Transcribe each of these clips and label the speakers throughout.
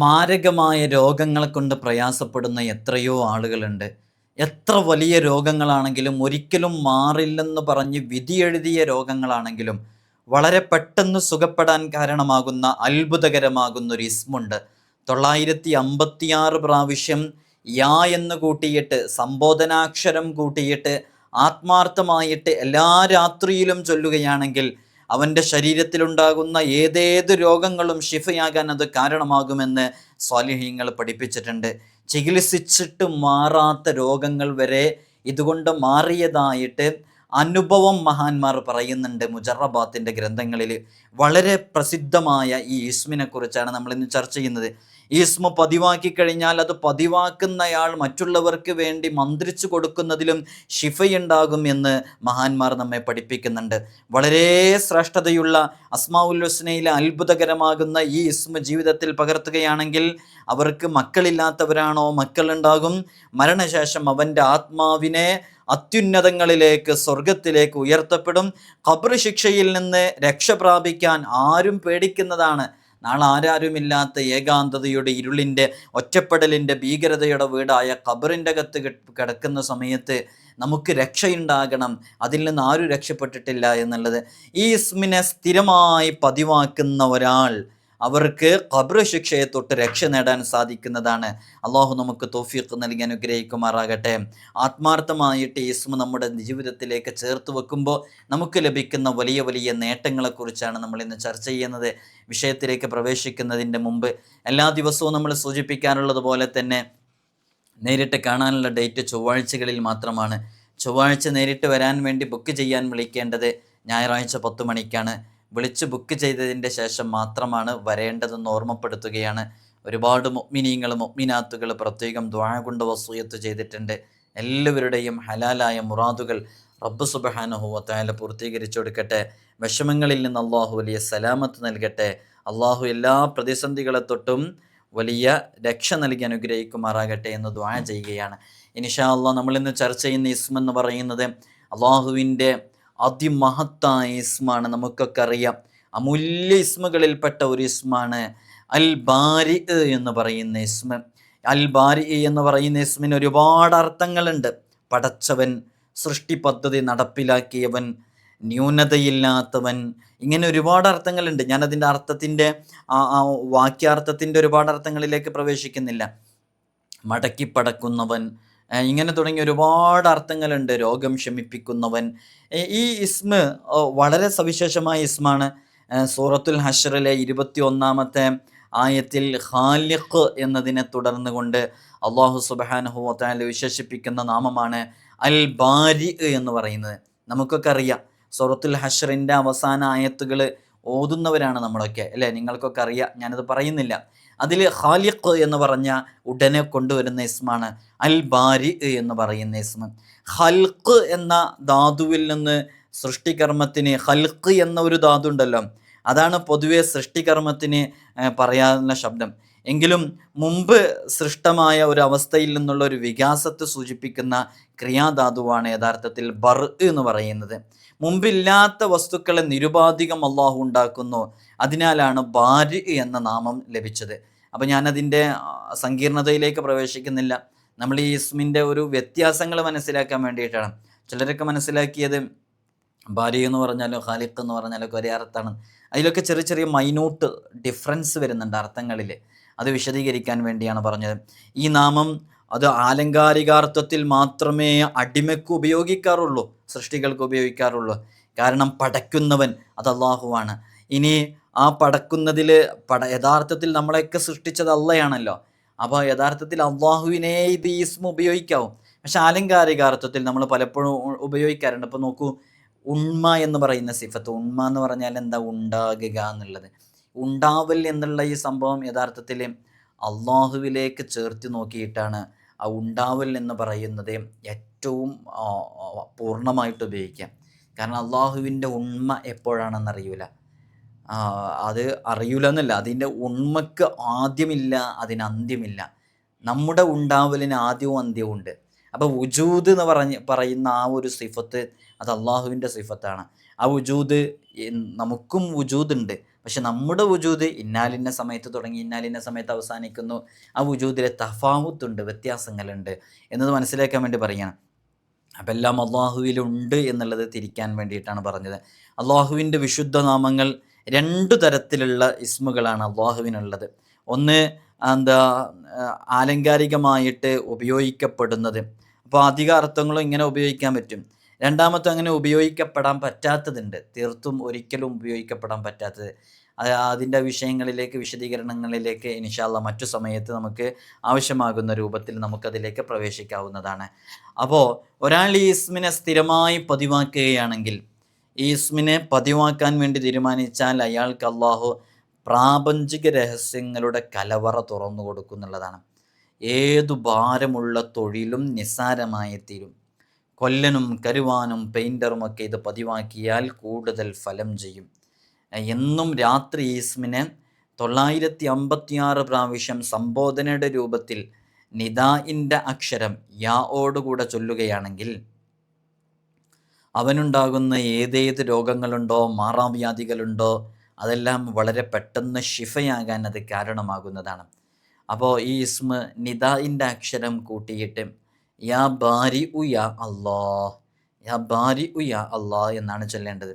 Speaker 1: മാരകമായ രോഗങ്ങളെ കൊണ്ട് പ്രയാസപ്പെടുന്ന എത്രയോ ആളുകളുണ്ട്. എത്ര വലിയ രോഗങ്ങളാണെങ്കിലും ഒരിക്കലും മാറില്ലെന്ന് പറഞ്ഞ് വിധിയെഴുതിയ രോഗങ്ങളാണെങ്കിലും വളരെ പെട്ടെന്ന് സുഖപ്പെടാൻ കാരണമാകുന്ന അത്ഭുതകരമാകുന്ന ഒരു ഇസ്മുണ്ട്. തൊള്ളായിരത്തി അമ്പത്തിയാറ് പ്രാവശ്യം യാ എന്ന് കൂട്ടിയിട്ട് സംബോധനാക്ഷരം കൂട്ടിയിട്ട് ആത്മാർത്ഥമായിട്ട് എല്ലാ രാത്രിയിലും ചൊല്ലുകയാണെങ്കിൽ അവന്റെ ശരീരത്തിലുണ്ടാകുന്ന ഏതേത് രോഗങ്ങളും ഷിഫയാകാൻ അത് കാരണമാകുമെന്ന് സ്വാലിഹ്യങ്ങൾ പഠിപ്പിച്ചിട്ടുണ്ട്. ചികിത്സിച്ചിട്ട് മാറാത്ത രോഗങ്ങൾ വരെ ഇതുകൊണ്ട് മാറിയതായിട്ട് അനുഭവം മഹാന്മാർ പറയുന്നുണ്ട് മുജറബാത്തിന്റെ ഗ്രന്ഥങ്ങളിൽ. വളരെ പ്രസിദ്ധമായ ഈ ഇസ്മിനെക്കുറിച്ചാണ് നമ്മളിന്ന് ചർച്ച ചെയ്യുന്നത്. ഈ ഇസ്മ പതിവാക്കി കഴിഞ്ഞാൽ അത് പതിവാക്കുന്നയാൾ മറ്റുള്ളവർക്ക് വേണ്ടി മന്ത്രിച്ചു കൊടുക്കുന്നതിലും ശിഫയുണ്ടാകും എന്ന് മഹാന്മാർ നമ്മെ പഠിപ്പിക്കുന്നുണ്ട്. വളരെ ശ്രേഷ്ഠതയുള്ള ഹുസ്നയിലെ അത്ഭുതകരമാകുന്ന ഈ ഇസ്മ ജീവിതത്തിൽ പകർത്തുകയാണെങ്കിൽ അവർക്ക് മക്കളില്ലാത്തവരാണോ? മക്കളുണ്ടാകും. മരണശേഷം അവന്റെ ആത്മാവിനെ അത്യുന്നതങ്ങളിലേക്ക് സ്വർഗത്തിലേക്ക് ഉയർത്തപ്പെടും. ഖബർ ശിക്ഷയിൽ നിന്ന് രക്ഷ പ്രാപിക്കാൻ ആരും പേടിക്കുന്നതാണ്. നാളെ ആരാരുമില്ലാത്ത ഏകാന്തതയുടെ ഇരുളിന്റെ ഒറ്റപ്പെടലിന്റെ ഭീകരതയുടെ വീടായ ഖബറിന്റെ അകത്ത് കിടക്കുന്ന സമയത്ത് നമുക്ക് രക്ഷയുണ്ടാകണം. അതിൽ നിന്ന് ആരും രക്ഷപ്പെട്ടിട്ടില്ല എന്നുള്ളത്. ഈ ഇസ്മിനെ സ്ഥിരമായി പതിവാക്കുന്ന ഒരാൾ അവർക്ക് ഖബർ ശിക്ഷയെ തൊട്ട് രക്ഷ നേടാൻ സാധിക്കുന്നതാണ്. അള്ളാഹു നമുക്ക് തോഫീഖ് നൽകി അനുഗ്രഹിക്കുമാറാകട്ടെ. ആത്മാർത്ഥമായിട്ട് ഇസ്മ നമ്മുടെ ജീവിതത്തിലേക്ക് ചേർത്ത് വെക്കുമ്പോൾ നമുക്ക് ലഭിക്കുന്ന വലിയ വലിയ നേട്ടങ്ങളെക്കുറിച്ചാണ് നമ്മൾ ഇന്ന് ചർച്ച ചെയ്യുന്നത്. വിഷയത്തിലേക്ക് പ്രവേശിക്കുന്നതിന്റെ മുമ്പ് എല്ലാ ദിവസവും നമ്മൾ സൂചിപ്പിക്കാറുള്ളത് പോലെ തന്നെ നേരിട്ട് കാണാനുള്ള ഡേറ്റ് ചൊവ്വാഴ്ചകളിൽ മാത്രമാണ്. ചൊവ്വാഴ്ച നേരിട്ട് വരാൻ വേണ്ടി ബുക്ക് ചെയ്യാൻ വിളിക്കേണ്ടത് ഞായറാഴ്ച പത്ത് മണിക്കാണ്. വിളിച്ച് ബുക്ക് ചെയ്തതിന്റെ ശേഷം മാത്രമാണ് വരേണ്ടതെന്ന് ഓർമ്മപ്പെടുത്തുകയാണ്. ഒരുപാട് മൊഗ്മിനീങ്ങൾ മൊഗ്മിനാത്തുകൾ പ്രത്യേകം ദ്വാഴ കൊണ്ട് വസൂയത്ത് ചെയ്തിട്ടുണ്ട്. എല്ലാവരുടെയും ഹലാലായ മുറാദുകൾ റബ്ബ് സുബഹാനുഹുവത്തായാല പൂർത്തീകരിച്ചു കൊടുക്കട്ടെ. വിഷമങ്ങളിൽ നിന്ന് അള്ളാഹു വലിയ സലാമത്ത് നൽകട്ടെ. അള്ളാഹു എല്ലാ പ്രതിസന്ധികളെ തൊട്ടും വലിയ രക്ഷ നൽകി അനുഗ്രഹിക്കുമാറാകട്ടെ എന്ന് ദ്വാ ചെയ്യുകയാണ്. ഇനിഷാ അള്ളാഹ് നമ്മളിന്ന് ചർച്ച ചെയ്യുന്ന ഇസ്മെന്ന് പറയുന്നത് അള്ളാഹുവിന്റെ അതിമഹത്തായ ഇസ്മാണ് നമുക്കൊക്കെ അറിയാം. അമൂല്യ ഇസ്മുകളിൽപ്പെട്ട ഒരു ഇസ്മാണ് അൽ ബാരി എന്ന് പറയുന്ന ഇസ്മ അൽ ബാരി എന്ന് പറയുന്ന ഇസ്മിന് ഒരുപാട് അർത്ഥങ്ങളുണ്ട്. പടച്ചവൻ സൃഷ്ടി പദ്ധതി നടപ്പിലാക്കിയവൻ ന്യൂനതയില്ലാത്തവൻ ഇങ്ങനെ ഒരുപാട് അർത്ഥങ്ങളുണ്ട്. ഞാനതിന്റെ അർത്ഥത്തിന്റെ വാക്യാർത്ഥത്തിന്റെ ഒരുപാട് അർത്ഥങ്ങളിലേക്ക് പ്രവേശിക്കുന്നില്ല. മടക്കിപ്പടക്കുന്നവൻ ഇങ്ങനെ തുടങ്ങി ഒരുപാട് അർത്ഥങ്ങളുണ്ട്. രോഗം ശമിപ്പിക്കുന്നവൻ. ഈ ഇസ്മ വളരെ സവിശേഷമായ ഇസ്മാണ്. സൂറത്തുൽ ഹഷറിലെ ഇരുപത്തി ഒന്നാമത്തെ ആയത്തിൽ ഖാലിഖ് എന്നതിനെ തുടർന്ന് കൊണ്ട് അള്ളാഹു സുബാനഹുല വിശേഷിപ്പിക്കുന്ന നാമമാണ് അൽ ബാരി എന്ന് പറയുന്നത്. നമുക്കൊക്കെ അറിയാം സൂറത്തുൽ ഹഷറിന്റെ അവസാന ആയത്തുകൾ ഓതുന്നവരാണ് നമ്മളൊക്കെ അല്ലേ? നിങ്ങൾക്കൊക്കെ അറിയാം ഞാനത് പറയുന്നില്ല. അതിൽ ഖാലിഖ് എന്ന് പറഞ്ഞ ഉടനെ കൊണ്ടുവരുന്ന ഇസ്മാണ് അൽ ബാരി എന്ന് പറയുന്ന ഇസ്മ. ഹൽക്ക് എന്ന ധാതുവിൽ നിന്ന് സൃഷ്ടികർമ്മത്തിന് ഹൽക്ക് എന്ന ഒരു ധാതു ഉണ്ടല്ലോ അതാണ് പൊതുവെ സൃഷ്ടികർമ്മത്തിന് പറയാനുള്ള ശബ്ദം. എങ്കിലും മുമ്പ് സൃഷ്ടമായ ഒരു അവസ്ഥയിൽ നിന്നുള്ള ഒരു വികാസത്തെ സൂചിപ്പിക്കുന്ന ക്രിയാധാതുവാണ് യഥാർത്ഥത്തിൽ ബർ എന്ന് പറയുന്നത്. മുമ്പില്ലാത്ത വസ്തുക്കളെ നിരുപാധികം അള്ളാഹു ഉണ്ടാക്കുന്നു അതിനാലാണ് ബാരി എന്ന നാമം ലഭിച്ചത്. അപ്പോൾ ഞാനതിന്റെ സങ്കീർണതയിലേക്ക് പ്രവേശിക്കുന്നില്ല. നമ്മൾ ഈ ഇസ്മിന്റെ ഒരു വ്യത്യാസങ്ങൾ മനസ്സിലാക്കാൻ വേണ്ടിയിട്ടാണ്. ചിലരൊക്കെ മനസ്സിലാക്കിയത് ഭാര്യ എന്ന് പറഞ്ഞാലോ ഖാലിഖ് എന്ന് പറഞ്ഞാലോ ഒരേ അർത്ഥമാണ്. അതിലൊക്കെ ചെറിയ ചെറിയ മൈന്യൂട്ട് ഡിഫറൻസ് വരുന്നുണ്ട് അർത്ഥങ്ങളിൽ. അത് വിശദീകരിക്കാൻ വേണ്ടിയാണ് പറഞ്ഞത്. ഈ നാമം അത് ആലങ്കാരികാർത്ഥത്തിൽ മാത്രമേ അടിമയ്ക്ക് ഉപയോഗിക്കാറുള്ളൂ സൃഷ്ടികൾക്ക് ഉപയോഗിക്കാറുള്ളൂ. കാരണം പടയ്ക്കുന്നവൻ അത് അള്ളാഹുവാണ് ഇനി ആ പടക്കുന്നതിൽ പട യഥാർത്ഥത്തിൽ നമ്മളെയൊക്കെ സൃഷ്ടിച്ചത് അള്ളയാണല്ലോ അപ്പോൾ യഥാർത്ഥത്തിൽ അള്ളാഹുവിനെ ഇത് ഈസ്മ ഉപയോഗിക്കാവും. പക്ഷെ ആലങ്കാരികാർത്ഥത്തിൽ നമ്മൾ പലപ്പോഴും ഉപയോഗിക്കാറുണ്ട്. അപ്പോൾ നോക്കൂ ഉണ്മ എന്ന് പറയുന്ന സിഫത്ത് ഉണ്മ എന്ന് പറഞ്ഞാൽ എന്താ ഉണ്ടാകുക എന്നുള്ളത്. ഉണ്ടാവൽ എന്നുള്ള ഈ സംഭവം യഥാർത്ഥത്തിൽ അള്ളാഹുവിലേക്ക് ചേർത്ത് നോക്കിയിട്ടാണ് ആ ഉണ്ടാവൽ എന്ന് പറയുന്നത് ഏറ്റവും പൂർണമായിട്ട് ഉപയോഗിക്കാം കാരണം അള്ളാഹുവിന്റെ ഉണ്മ എപ്പോഴാണെന്ന് അറിയൂല ആ, അത് അറിയൂല എന്നല്ല അതിന്റെ ഉണ്മക്ക് ആദ്യമില്ല അതിന് അന്ത്യമില്ല. നമ്മുടെ ഉണ്ടാവലിന് ആദ്യവും അന്ത്യവും ഉണ്ട്. അപ്പോൾ വുജൂദ് എന്ന് പറഞ്ഞ് പറയുന്ന ആ ഒരു സിഫത്ത് അത് അള്ളാഹുവിന്റെ സിഫത്താണ്. ആ വുജൂദ് നമുക്കും വുജൂദുണ്ട് പക്ഷെ നമ്മുടെ വുജൂദ് ഇന്നാലിന്ന സമയത്ത് തുടങ്ങി ഇന്നാലിന്ന സമയത്ത് അവസാനിക്കുന്നു. ആ വുജൂദിലെ തഫാവുത്തുണ്ട് വ്യത്യാസങ്ങളുണ്ട് എന്നത് മനസ്സിലാക്കാൻ വേണ്ടി പറയണം അപ്പം എല്ലാം അള്ളാഹുവിലുണ്ട് എന്നുള്ളത് തിരിക്കാൻ വേണ്ടിയിട്ടാണ് പറഞ്ഞത്. അള്ളാഹുവിന്റെ വിശുദ്ധ നാമങ്ങൾ രണ്ട് തരത്തിലുള്ള ഇസ്മുകളാണ് അള്ളാഹുവിനുള്ളത്. ഒന്ന് എന്താ ആലങ്കാരികമായിട്ട് ഉപയോഗിക്കപ്പെടുന്നത്. അപ്പോൾ അധിക അർത്ഥങ്ങളും ഇങ്ങനെ ഉപയോഗിക്കാൻ പറ്റും. രണ്ടാമത്തെ അങ്ങനെ ഉപയോഗിക്കപ്പെടാൻ പറ്റാത്തതുണ്ട്. തീർത്തും ഒരിക്കലും ഉപയോഗിക്കപ്പെടാൻ പറ്റാത്തത്. അത് അതിന്റെ വിഷയങ്ങളിലേക്ക് വിശദീകരണങ്ങളിലേക്ക് ഇൻഷാല്ല മറ്റു സമയത്ത് നമുക്ക് ആവശ്യമാകുന്ന രൂപത്തിൽ നമുക്കതിലേക്ക് പ്രവേശിക്കാവുന്നതാണ്. അപ്പോൾ ഒരാൾ ഈ ഇസ്മിനെ സ്ഥിരമായി പതിവാക്കുകയാണെങ്കിൽ ഈ ഇസ്മിനെ പതിവാക്കാൻ വേണ്ടി തീരുമാനിച്ചാൽ അയാൾക്ക് അള്ളാഹു പ്രാപഞ്ചിക രഹസ്യങ്ങളുടെ കലവറ തുറന്നു കൊടുക്കുന്നുള്ളതാണ്. ഏതു ഭാരമുള്ള തൊഴിലും നിസ്സാരമായി തീരും കൊല്ലനും കരുവാനും പെയിന്ററുമൊക്കെ ഇത് പതിവാക്കിയാൽ കൂടുതൽ ഫലം ചെയ്യും. എന്നും രാത്രി ഈസ്മിനെ തൊള്ളായിരത്തി അമ്പത്തിയാറ് പ്രാവശ്യം സംബോധനയുടെ രൂപത്തിൽ നിദായിന്റെ അക്ഷരം യാ ഓടുകൂടെ ചൊല്ലുകയാണെങ്കിൽ അവനുണ്ടാകുന്ന ഏതേത് രോഗങ്ങളുണ്ടോ മാറാവ്യാധികളുണ്ടോ അതെല്ലാം വളരെ പെട്ടെന്ന് ഷിഫയാകാൻ അത് കാരണമാകുന്നതാണ്. അപ്പോൾ ഈ ഇസ്മ നിദായിന്റെ അക്ഷരം കൂട്ടിയിട്ട് യാ ബാരി ഉ യാ അള്ളാ യാ ബാരി ഉ യാ അള്ളാ എന്നാണ് ചൊല്ലേണ്ടത്.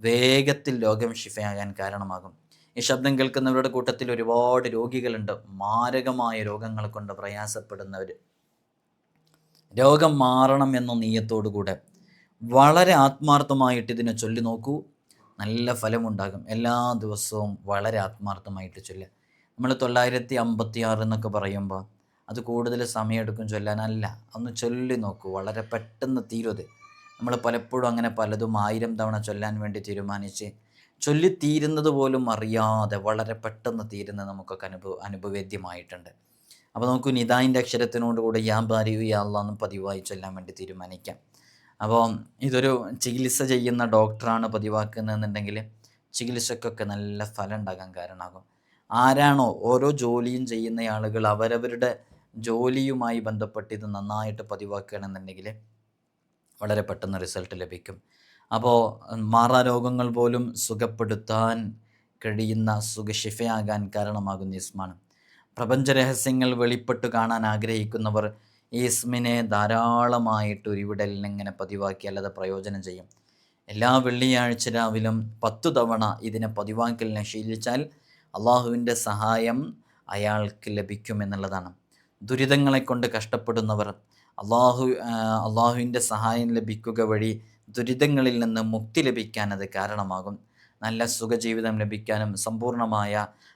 Speaker 1: വേഗത്തിൽ രോഗം ഷിഫയാകാൻ കാരണമാകും. ഈ ശബ്ദം കേൾക്കുന്നവരുടെ കൂട്ടത്തിൽ ഒരുപാട് രോഗികളുണ്ട്. മാരകമായ രോഗങ്ങൾ കൊണ്ട് പ്രയാസപ്പെടുന്നവർ രോഗം മാറണം എന്ന നീയത്തോടു കൂടെ വളരെ ആത്മാർത്ഥമായിട്ട് ഇതിനെ ചൊല്ലി നോക്കൂ. നല്ല ഫലമുണ്ടാകും. എല്ലാ ദിവസവും വളരെ ആത്മാർത്ഥമായിട്ട് ചൊല്ലുക. നമ്മൾ തൊള്ളായിരത്തി അമ്പത്തി ആറ് എന്നൊക്കെ പറയുമ്പോൾ അത് കൂടുതൽ സമയമെടുക്കും ചൊല്ലാനല്ല. ഒന്ന് ചൊല്ലി നോക്കൂ. വളരെ പെട്ടെന്ന് തീരും നമ്മൾ പലപ്പോഴും അങ്ങനെ പലതും ആയിരം തവണ ചൊല്ലാൻ വേണ്ടി തീരുമാനിച്ച് ചൊല്ലി തീരുന്നത് പോലും അറിയാതെ വളരെ പെട്ടെന്ന് തീരുന്നത് നമുക്കൊക്കെ അനുഭവ അനുഭവേദ്യമായിട്ടുണ്ട്. അപ്പോൾ നമുക്ക് നിതാന്റെ അക്ഷരത്തിനോട് കൂടെ യാ ബാരിയു യാ അള്ളാന്ന് പതിവായി ചൊല്ലാൻ വേണ്ടി തീരുമാനിക്കാം. അപ്പോൾ ഇതൊരു ചികിത്സ ചെയ്യുന്ന ഡോക്ടറാണ് പതിവാക്കുന്നതെന്നുണ്ടെങ്കിൽ ചികിത്സക്കൊക്കെ നല്ല ഫലം ഉണ്ടാകാൻ കാരണമാകും. ആരാണോ ഓരോ ജോലിയും ചെയ്യുന്ന ആളുകൾ അവരവരുടെ ജോലിയുമായി ബന്ധപ്പെട്ട് ഇത് നന്നായിട്ട് പതിവാക്കുകയാണെന്നുണ്ടെങ്കിൽ വളരെ പെട്ടെന്ന് റിസൾട്ട് ലഭിക്കും. അപ്പോൾ മാറാരോഗങ്ങൾ പോലും സുഖപ്പെടുത്താൻ കഴിയുന്ന സുഖശിഫയാകാൻ കാരണമാകുന്ന ഇസ്മാണ് പ്രപഞ്ച രഹസ്യങ്ങൾ വെളിപ്പെട്ട് കാണാൻ ആഗ്രഹിക്കുന്നവർ ഈ ഇസ്മിനെ ധാരാളമായിട്ട് ഒരുവിടലിന് ഇങ്ങനെ പതിവാക്കിയാൽ അത് പ്രയോജനം ചെയ്യും. എല്ലാ വെള്ളിയാഴ്ച രാവിലും പത്തു തവണ ഇതിനെ പതിവാക്കലിനെ ശീലിച്ചാൽ അള്ളാഹുവിന്റെ സഹായം അയാൾക്ക് ലഭിക്കും എന്നുള്ളതാണ്. ദുരിതങ്ങളെ കൊണ്ട് കഷ്ടപ്പെടുന്നവർ അള്ളാഹു അള്ളാഹുവിന്റെ സഹായം ലഭിക്കുക വഴി ദുരിതങ്ങളിൽ നിന്ന് മുക്തി ലഭിക്കാൻ അത് കാരണമാകും. നല്ല സുഖജീവിതം ലഭിക്കാനും സമ്പൂർണമായ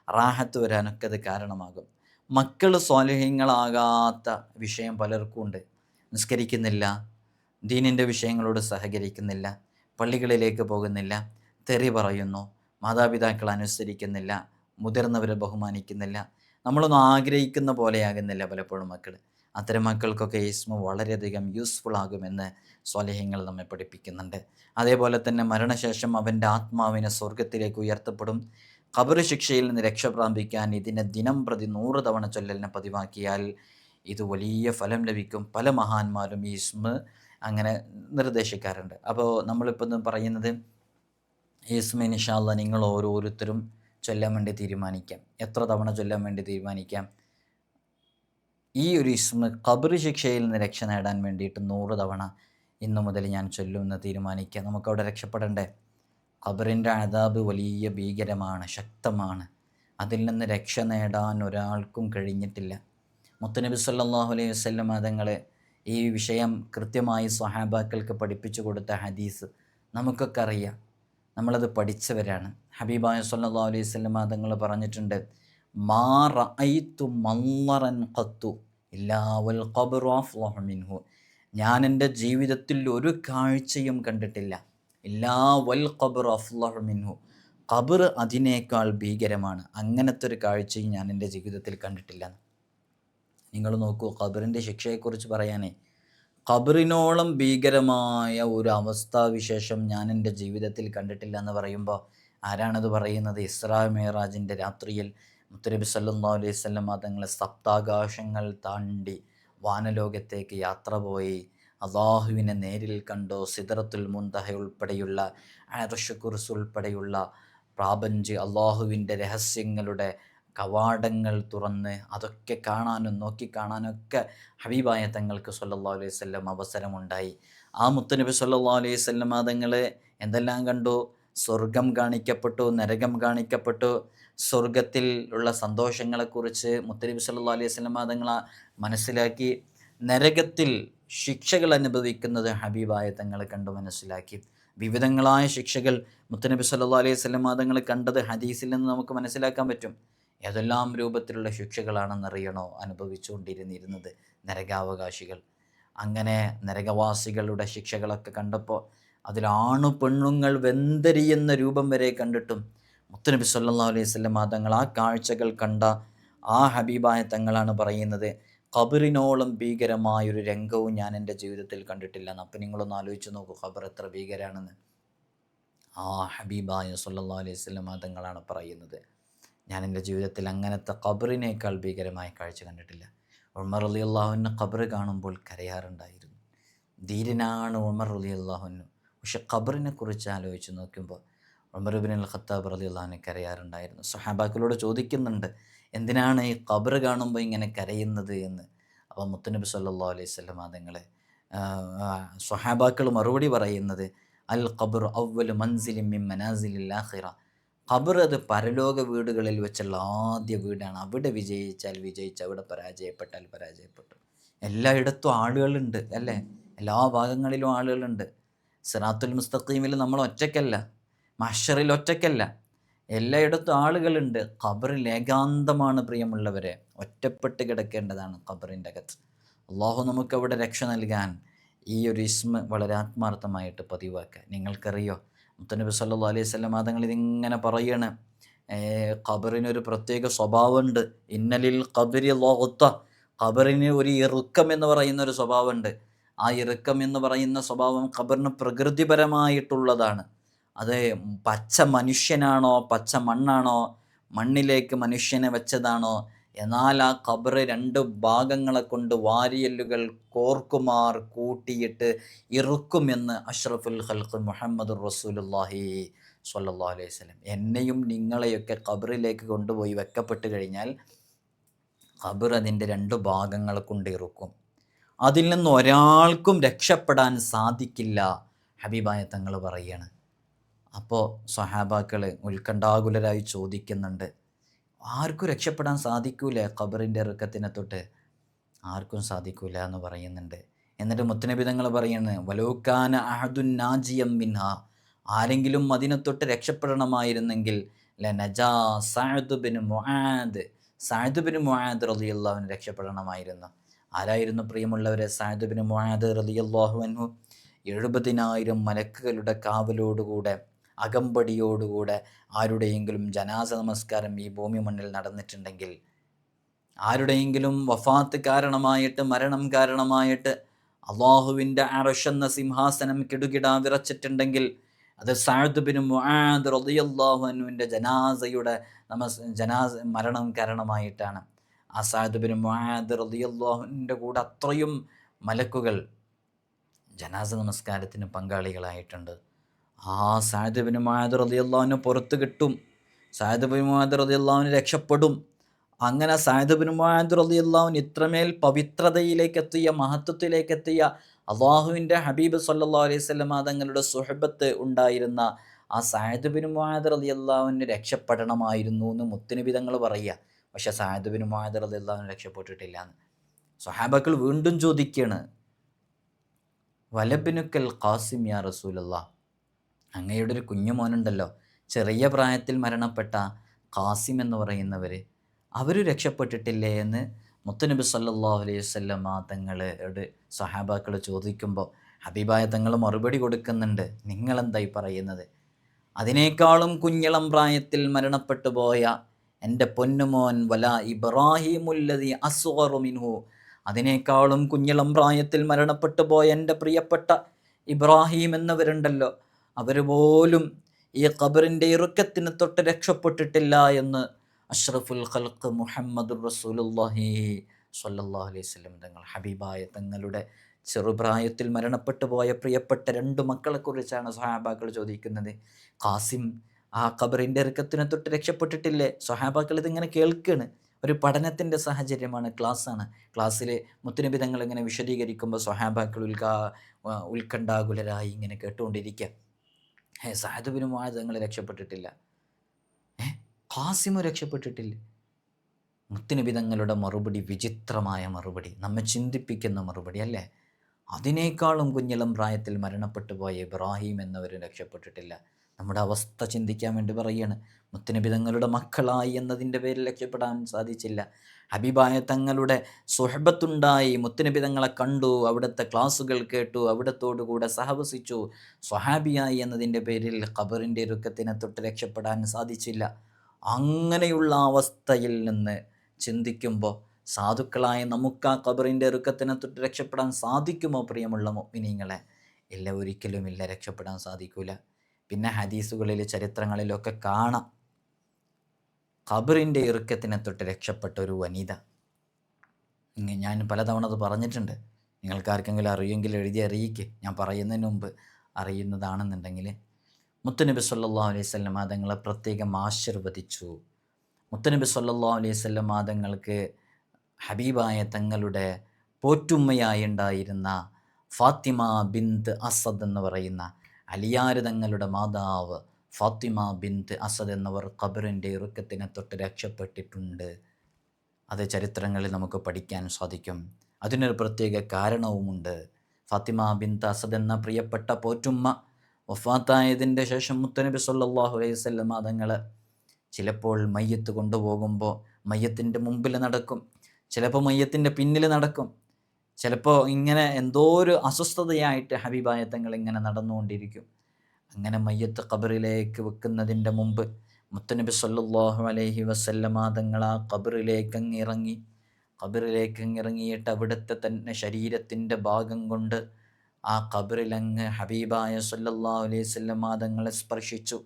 Speaker 1: റാഹത്ത് വരാനൊക്കെ അത് കാരണമാകും. മക്കൾ സ്വാലഹ്യങ്ങളാകാത്ത വിഷയം പലർക്കും ഉണ്ട് നിസ്കരിക്കുന്നില്ല ദീനിന്റെ വിഷയങ്ങളോട് സഹകരിക്കുന്നില്ല പള്ളികളിലേക്ക് പോകുന്നില്ല തെറി പറയുന്നു മാതാപിതാക്കൾ അനുസരിക്കുന്നില്ല മുതിർന്നവരെ ബഹുമാനിക്കുന്നില്ല നമ്മളൊന്നും ആഗ്രഹിക്കുന്ന പോലെയാകുന്നില്ല പലപ്പോഴും മക്കൾ അത്തരം മക്കൾക്കൊക്കെ ഇസ്മ വളരെയധികം യൂസ്ഫുൾ ആകുമെന്ന് സ്വാലിഹ്യങ്ങൾ നമ്മെ പഠിപ്പിക്കുന്നുണ്ട്. അതേപോലെ തന്നെ മരണശേഷം അവന്റെ ആത്മാവിനെ സ്വർഗത്തിലേക്ക് ഉയർത്തപ്പെടും. ഖബർ ശിക്ഷയിൽ നിന്ന് രക്ഷ പ്രാപിക്കാൻ ഇതിനെ ദിനം പ്രതി നൂറ് തവണ ചൊല്ലലിനെ പതിവാക്കിയാൽ ഇത് വലിയ ഫലം ലഭിക്കും. പല മഹാന്മാരും ഈ ഇസ്മ അങ്ങനെ നിർദ്ദേശിക്കാറുണ്ട്. അപ്പോൾ നമ്മളിപ്പോൾ പറയുന്നത് ഇസ്മ നിഷാല്ല നിങ്ങൾ ഓരോരുത്തരും ചൊല്ലാൻ വേണ്ടി തീരുമാനിക്കാം. എത്ര തവണ ചൊല്ലാൻ വേണ്ടി തീരുമാനിക്കാം? ഈ ഒരു ഇസ്മ ഖബർ ശിക്ഷയിൽ നിന്ന് രക്ഷ നേടാൻ വേണ്ടിയിട്ട് നൂറ് തവണ ഇന്നു മുതൽ ഞാൻ ചൊല്ലുമെന്ന് തീരുമാനിക്കാം. നമുക്കവിടെ രക്ഷപ്പെടണ്ടേ? ഖബറിന്റെ അതാബ് വലിയ ഭീകരമാണ് ശക്തമാണ്. അതിൽ നിന്ന് രക്ഷ നേടാൻ ഒരാൾക്കും കഴിഞ്ഞിട്ടില്ല. മുത്തനബി സല്ലാഹു അലൈഹി വസ്ലം തങ്ങളെ ഈ വിഷയം കൃത്യമായി സ്വഹാബാക്കൾക്ക് പഠിപ്പിച്ചു കൊടുത്ത ഹദീസ് നമുക്കൊക്കെ അറിയാം. നമ്മളത് പഠിച്ചവരാണ്. ഹബീബായ സല്ലല്ലാഹു അലൈഹി വസ്ലം തങ്ങൾ പറഞ്ഞിട്ടുണ്ട് മാ ഖത്തു മിൻഹു. ഞാൻ എന്റെ ജീവിതത്തിൽ ഒരു കാഴ്ചയും കണ്ടിട്ടില്ല. ഇല്ലാ വൽ ഖബർ അഫ്ലഹ് മിൻഹു. ഖബർ അതിനേക്കാൾ ഭീകരമാണ്. അങ്ങനത്തെ ഒരു കാഴ്ചയും ഞാൻ എന്റെ ജീവിതത്തിൽ കണ്ടിട്ടില്ല. നിങ്ങൾ നോക്കൂ ഖബറിന്റെ ശിക്ഷയെക്കുറിച്ച് പറയാനേ. ഖബറിനോളം ഭീകരമായ ഒരു അവസ്ഥാവിശേഷം ഞാൻ എന്റെ ജീവിതത്തിൽ കണ്ടിട്ടില്ല എന്ന് പറയുമ്പോൾ ആരാണത് പറയുന്നത്? ഇസ്രാ മേറാജിന്റെ രാത്രിയിൽ മുത്തനബി സല്ലാ അലൈഹി വസല്ലം തങ്ങളെ സപ്താകാശങ്ങൾ താണ്ടി വാനലോകത്തേക്ക് യാത്ര പോയി. അള്ളാഹുവിനെ നേരിൽ കണ്ടോ? സിദറത്തുൽ മുന്തഹ ഉൾപ്പെടെയുള്ള അറഷ് കുർസ് ഉൾപ്പെടെയുള്ള പ്രാപഞ്ച് അള്ളാഹുവിന്റെ രഹസ്യങ്ങളുടെ കവാടങ്ങൾ തുറന്ന് അതൊക്കെ കാണാനും നോക്കിക്കാണാനൊക്കെ ഹബീബായ തങ്ങൾക്ക് സല്ലാ അലൈഹി സ്വല്ലം അവസരമുണ്ടായി. ആ മുത്തനബി സല്ലാ അലൈഹി സ്വല്ലം തങ്ങൾ എന്തെല്ലാം കണ്ടു? സ്വർഗം കാണിക്കപ്പെട്ടു നരകം കാണിക്കപ്പെട്ടു. സ്വർഗത്തിൽ ഉള്ള സന്തോഷങ്ങളെക്കുറിച്ച് മുത്തനബി സല്ലാ അലൈഹി സ്വല്ലം തങ്ങൾ മനസ്സിലാക്കി. നരകത്തിൽ ശിക്ഷകൾ അനുഭവിക്കുന്നത് ഹബീബായ തങ്ങളെ കണ്ടു മനസ്സിലാക്കി. വിവിധങ്ങളായ ശിക്ഷകൾ മുത്തനബി സല്ലാ അലൈഹി സ്വലമ തങ്ങൾ കണ്ടത് ഹദീസിൽ നിന്ന് നമുക്ക് മനസ്സിലാക്കാൻ പറ്റും. ഏതെല്ലാം രൂപത്തിലുള്ള ശിക്ഷകളാണെന്നറിയണോ അനുഭവിച്ചുകൊണ്ടിരുന്നിരുന്നത് നരകാവകാശികൾ. അങ്ങനെ നരകവാസികളുടെ ശിക്ഷകളൊക്കെ കണ്ടപ്പോൾ അതിലാണു പെണ്ണുങ്ങൾ വെന്തരിയുന്ന രൂപം വരെ കണ്ടിട്ടും മുത്തനബി സല്ലാ അലൈഹി സ്വലമ തങ്ങൾ ആ കാഴ്ചകൾ കണ്ട ആ ഹബീബായ തങ്ങളാണ് പറയുന്നത് ഖബറിനോളം ഭീകരമായൊരു രംഗവും ഞാൻ എന്റെ ജീവിതത്തിൽ കണ്ടിട്ടില്ല. അപ്പം നിങ്ങളൊന്ന് ആലോചിച്ച് നോക്കൂ ഖബർ എത്ര ഭീകരാണെന്ന്. ആ ഹബീബായ സല്ലാ അലൈഹി വസല്ലം തങ്ങളാണ് പറയുന്നത്. ഞാൻ എന്റെ ജീവിതത്തിൽ അങ്ങനത്തെ ഖബറിനേക്കാൾ ഭീകരമായ കാഴ്ച കണ്ടിട്ടില്ല. ഉമർ അലി അള്ളാഹുവിന് ഖബർ കാണുമ്പോൾ കരയാറുണ്ടായിരുന്നു. ധീരനാണ് ഉമർ അലി അള്ളാഹുവിന് പക്ഷെ ഖബറിനെ കുറിച്ച് ആലോചിച്ച് നോക്കുമ്പോൾ ഉമർബിൻ അൽ ഖത്താബ് അലി അള്ളാഹുവിനെ കരയാറുണ്ടായിരുന്നു. സഹാബാക്കളോട് ചോദിക്കുന്നുണ്ട് എന്തിനാണ് ഈ ഖബർ കാണുമ്പോൾ ഇങ്ങനെ കരയുന്നത് എന്ന്? അപ്പോൾ മുത്തനബി സല്ലാ അലൈഹി വസല്ലം അതുങ്ങളെ സ്വഹാബാക്കൾ മറുപടി പറയുന്നത് അൽ ഖബർ അവ്വൽ മൻസിലിം മിൻ മനാസിലിൽ ആഖിറ. ഖബർ അത് പരലോക വീടുകളിൽ വെച്ചുള്ള ആദ്യ വീടാണ്. അവിടെ വിജയിച്ചാൽ വിജയിച്ച് അവിടെ പരാജയപ്പെട്ടാൽ പരാജയപ്പെട്ടു. എല്ലായിടത്തും ആളുകളുണ്ട് അല്ലേ? എല്ലാ ഭാഗങ്ങളിലും ആളുകളുണ്ട്. സിറാത്തുൽ മുസ്തഖീമിൽ നമ്മൾ ഒറ്റയ്ക്കല്ല. മഷറിൽ ഒറ്റയ്ക്കല്ല. എല്ലായിടത്തും ആളുകളുണ്ട്. ഖബറിൽ ഏകാന്തമാണ് പ്രിയമുള്ളവരെ. ഒറ്റപ്പെട്ട് കിടക്കേണ്ടതാണ് ഖബറിന്റെ അകത്ത്. അള്ളാഹു നമുക്കവിടെ രക്ഷ നൽകാൻ ഈ ഒരു ഇസ്മ വളരെ ആത്മാർത്ഥമായിട്ട് പതിവാക്കുക. നിങ്ങൾക്കറിയോ? മുത്തനബി സല്ലു അലൈഹി സ്വലം തങ്ങൾ ഇതിങ്ങനെ പറയണ. ഖബറിനൊരു പ്രത്യേക സ്വഭാവമുണ്ട്. ഇന്നലിൽ ഖബരി ലോകത്ത. ഖബറിന് ഒരു ഇറുക്കം എന്ന് പറയുന്ന ഒരു സ്വഭാവമുണ്ട്. ആ ഇറുക്കം എന്ന് പറയുന്ന സ്വഭാവം ഖബറിന് പ്രകൃതിപരമായിട്ടുള്ളതാണ്. അത് പച്ച മനുഷ്യനാണോ പച്ച മണ്ണാണോ മണ്ണിലേക്ക് മനുഷ്യനെ വെച്ചതാണോ? എന്നാൽ ആ ഖബറ് രണ്ട് ഭാഗങ്ങളെ കൊണ്ട് വാരിയല്ലുകൾ കോർക്കുമാർ കൂട്ടിയിട്ട് ഇറുക്കുമെന്ന് അഷ്റഫുൽ ഹൽഖ് മുഹമ്മദ് റസൂലുല്ലാഹി സ്വല്ലല്ലാഹു അലൈഹി സ്വലം എന്നെയും നിങ്ങളെയൊക്കെ ഖബറിലേക്ക് കൊണ്ടുപോയി വെക്കപ്പെട്ട് കഴിഞ്ഞാൽ ഖബർ അതിന്റെ രണ്ട് ഭാഗങ്ങളെ കൊണ്ട് ഇറുക്കും. അതിൽ നിന്ന് ഒരാൾക്കും രക്ഷപ്പെടാൻ സാധിക്കില്ല ഹബീബായ തങ്ങൾ പറയാണ്. അപ്പോൾ സ്വഹാബാക്കൾ ഉത്കണ്ഠാകുലരായി ചോദിക്കുന്നുണ്ട് ആർക്കും രക്ഷപ്പെടാൻ സാധിക്കൂല ഖബറിന്റെ ഇറക്കത്തിനെ തൊട്ട്? ആർക്കും സാധിക്കൂല എന്ന് പറയുന്നുണ്ട്. എന്നിട്ട് മുത്തനബിതങ്ങൾ പറയുന്നത് വലോക്കാന അഹദുൻ നാജിയം മിൻഹ. ആരെങ്കിലും അതിനെ തൊട്ട് രക്ഷപ്പെടണമായിരുന്നെങ്കിൽ മുആദ് സഅദ് ബിൻ മുആദ് റളിയല്ലാഹുവിന് രക്ഷപ്പെടണമായിരുന്നു. ആരായിരുന്നു പ്രിയമുള്ളവരെ? സഅദ് ബിൻ മുആദ് റളിയല്ലാഹു അൻഹു. എഴുപതിനായിരം മലക്കുകളുടെ കാവലോടുകൂടെ അകമ്പടിയോടുകൂടെ ആരുടെയെങ്കിലും ജനാസ നമസ്കാരം ഈ ഭൂമി മണ്ണിൽ നടന്നിട്ടുണ്ടെങ്കിൽ ആരുടെയെങ്കിലും വഫാത്ത് കാരണമായിട്ട് മരണം കാരണമായിട്ട് അള്ളാഹുവിന്റെ അറഷെന്ന സിംഹാസനം കിടുകിടാ വിറച്ചിട്ടുണ്ടെങ്കിൽ അത് സാഴുബിനും റളിയല്ലാഹു അനുവിന്റെ ജനാസയുടെ നമസ് ജനാസ മരണം കാരണമായിട്ടാണ്. ആ സാഴുബിനും റളിയല്ലാഹുവിന്റെ കൂടെ അത്രയും മലക്കുകൾ ജനാസ നമസ്കാരത്തിന് പങ്കാളികളായിട്ടുണ്ട്. ആ സായദബിന് മായദ് റതിയല്ലാവിനെ പുറത്ത് കിട്ടും. സായദബിൻ മായദ് റതിയല്ലാവിന് രക്ഷപ്പെടും. അങ്ങനെ സായദബിൻ മായദ് റതിയല്ലാവിൻ ഇത്രമേൽ പവിത്രതയിലേക്ക് എത്തിയ മഹത്വത്തിലേക്ക് എത്തിയ അള്ളാഹുവിന്റെ ഹബീബ് സല്ലാ അലൈഹി വസല്ലം തങ്ങളുടെ സുഹബത്ത് ഉണ്ടായിരുന്ന ആ സായദബിൻ മായദ് റളിയല്ലാഹുവിന് രക്ഷപ്പെടണമായിരുന്നു എന്ന് മുത്തുനബി തങ്ങൾ പറയുക. പക്ഷെ സായദബിൻ മായദ് റളിയല്ലാഹുവിന് രക്ഷപ്പെട്ടിട്ടില്ല എന്ന്. സുഹാബക്കൾ വീണ്ടും ചോദിക്കുകയാണ് വലബിനുക്കൽ ഖാസിം യാ റസൂലല്ലാ അങ്ങയുടെ ഒരു കുഞ്ഞു മോനുണ്ടല്ലോ. ചെറിയ പ്രായത്തിൽ മരണപ്പെട്ട ഖാസിം എന്ന് പറയുന്നവർ അവർ രക്ഷപ്പെട്ടിട്ടില്ലേ എന്ന് മുത്തനബി സല്ലാഹു അലൈഹി വസല്ലമ തങ്ങളോട് സഹാബാക്കൾ ചോദിക്കുമ്പോൾ ഹബീബായ തങ്ങൾ മറുപടി കൊടുക്കുന്നുണ്ട്. നിങ്ങളെന്തായി പറയുന്നത്? അതിനേക്കാളും കുഞ്ഞളം പ്രായത്തിൽ മരണപ്പെട്ടു പോയ എന്റെ പൊന്നുമോൻ വല ഇബ്രാഹിമുല്ലതി അസുറുമിൻഹു അതിനേക്കാളും കുഞ്ഞളം പ്രായത്തിൽ മരണപ്പെട്ടു പോയ എന്റെ പ്രിയപ്പെട്ട ഇബ്രാഹിം എന്നവരുണ്ടല്ലോ. അവർ പോലും ഈ ഖബറിന്റെ ഇറുക്കത്തിന് തൊട്ട് രക്ഷപ്പെട്ടിട്ടില്ല എന്ന് അഷ്റഫുൽ ഖൽഖ് മുഹമ്മദ് റസൂലുല്ലാഹി സ്വല്ലല്ലാഹു അലൈഹി വസല്ലം തങ്ങൾ ഹബീബായ തങ്ങളുടെ ചെറുപ്രായത്തിൽ മരണപ്പെട്ടു പോയ പ്രിയപ്പെട്ട രണ്ട് മക്കളെക്കുറിച്ചാണ് സഹാബാക്കൾ ചോദിക്കുന്നത്. ഖാസിം ആ ഖബറിന്റെ ഇറുക്കത്തിനെ തൊട്ട് രക്ഷപ്പെട്ടിട്ടില്ലേ? സ്വഹാബാക്കൾ ഇതിങ്ങനെ കേൾക്കുകയാണ് ഒരു പഠനത്തിന്റെ സാഹചര്യമാണ് ക്ലാസ്സാണ്. ക്ലാസ്സിൽ മുത്തുനബി തങ്ങൾ ഇങ്ങനെ വിശദീകരിക്കുമ്പോൾ സ്വഹാബാക്കൾ ഉൽക്കാ ഉത്കണ്ഠാകുലരായി ഇങ്ങനെ കേട്ടുകൊണ്ടിരിക്കുക. ഏ സഹദബിന് തങ്ങൾ രക്ഷപ്പെട്ടിട്ടില്ല. ഏ ഖാസിമ രക്ഷപ്പെട്ടിട്ടില്ല. മുത്തിനിബിതങ്ങളുടെ മറുപടി വിചിത്രമായ മറുപടി നമ്മെ ചിന്തിപ്പിക്കുന്ന മറുപടി അല്ലേ? അതിനേക്കാളും കുഞ്ഞിളം പ്രായത്തിൽ മരണപ്പെട്ടു പോയ ഇബ്രാഹിം എന്നവരും രക്ഷപ്പെട്ടിട്ടില്ല. നമ്മുടെ അവസ്ഥ ചിന്തിക്കാൻ വേണ്ടി പറയുകയാണ്. മുത്തനബി തങ്ങളുടെ മക്കളായി എന്നതിന്റെ പേരിൽ രക്ഷപ്പെടാൻ സാധിച്ചില്ല. ഹബീബായ തങ്ങളുടെ സുഹബത്തുണ്ടായി. മുത്തനബി തങ്ങളെ കണ്ടു അവിടുത്തെ ക്ലാസ്സുകൾ കേട്ടു അവിടത്തോടു കൂടെ സഹവസിച്ചു. സ്വഹാബിയായി എന്നതിന്റെ പേരിൽ ഖബറിന്റെ ഇറുക്കത്തിനെ തൊട്ട് രക്ഷപ്പെടാൻ സാധിച്ചില്ല. അങ്ങനെയുള്ള അവസ്ഥയിൽ നിന്ന് ചിന്തിക്കുമ്പോൾ സാധുക്കളായ നമുക്ക് ആ ഖബറിന്റെ ഇറുക്കത്തിനെ തൊട്ട് രക്ഷപ്പെടാൻ സാധിക്കുമോ പ്രിയമുള്ള മൊമിനിങ്ങളെ ഇല്ല ഒരിക്കലും ഇല്ല. രക്ഷപ്പെടാൻ സാധിക്കൂല. പിന്നെ ഹദീസുകളിൽ ചരിത്രങ്ങളിലൊക്കെ കാണാം. ഖബറിന്റെ ഇറുക്കത്തിനെ തൊട്ട് രക്ഷപ്പെട്ട ഒരു വനിത. ഞാൻ പലതവണ അത് പറഞ്ഞിട്ടുണ്ട്. നിങ്ങൾക്ക് ആർക്കെങ്കിലും അറിയുമെങ്കിൽ എഴുതി അറിയിക്കുക ഞാൻ പറയുന്നതിന് മുമ്പ് അറിയുന്നതാണെന്നുണ്ടെങ്കിൽ. മുത്തുനബി സല്ലാ അലൈഹി സ്വല്ലം തങ്ങളെ പ്രത്യേകം ആശീർവദിച്ചു. മുത്തുനബി സല്ലാ അലൈഹി സ്വല്ലം തങ്ങൾക്ക് ഹബീബായ തങ്ങളുടെ പോറ്റുമ്മയായി ഉണ്ടായിരുന്ന ഫാത്തിമ ബിന്ദ് അസദ് എന്ന് പറയുന്ന അലിയാര് തങ്ങളുടെ മാതാവ് ഫാത്തിമ ബിന്ത് അസദ് എന്നവർ ഖബറിന്റെ ഇറുക്കത്തിനെ തൊട്ട് രക്ഷപ്പെട്ടിട്ടുണ്ട്. അത് ചരിത്രങ്ങളിൽ നമുക്ക് പഠിക്കാൻ സാധിക്കും. അതിനൊരു പ്രത്യേക കാരണവുമുണ്ട്. ഫാത്തിമ ബിന്ത് അസദ് എന്ന പ്രിയപ്പെട്ട പോറ്റുമ്മ വഫാത്തായതിന്റെ ശേഷം മുത്തനബി സല്ലാഹു അലൈഹി വസല്ലം തങ്ങൾ ചിലപ്പോൾ മയ്യത്ത് കൊണ്ടുപോകുമ്പോൾ മയ്യത്തിന്റെ മുമ്പിൽ നടക്കും. ചിലപ്പോൾ മയ്യത്തിന്റെ പിന്നിൽ നടക്കും. ചിലപ്പോൾ ഇങ്ങനെ എന്തോ ഒരു അസ്വസ്ഥതയായിട്ട് ഹബീബായ തങ്ങൾ ഇങ്ങനെ നടന്നുകൊണ്ടിരിക്കും. അങ്ങനെ മയ്യത്ത് ഖബറിലേക്ക് വെക്കുന്നതിന്റെ മുമ്പ് മുത്തനബി സല്ലാഹു അലൈഹി വസല്ലമാതങ്ങൾ ആ ഖബറിലേക്കങ്ങ് ഇറങ്ങി. ഖബറിലേക്കങ്ങ് ഇറങ്ങിയിട്ട് അവിടുത്തെ തന്നെ ശരീരത്തിന്റെ ഭാഗം കൊണ്ട് ആ ഖബറിലങ്ങ് ഹബീബായ സല്ലല്ലാഹു അലൈഹി വസല്ലമാതങ്ങളെ സ്പർശിച്ചു.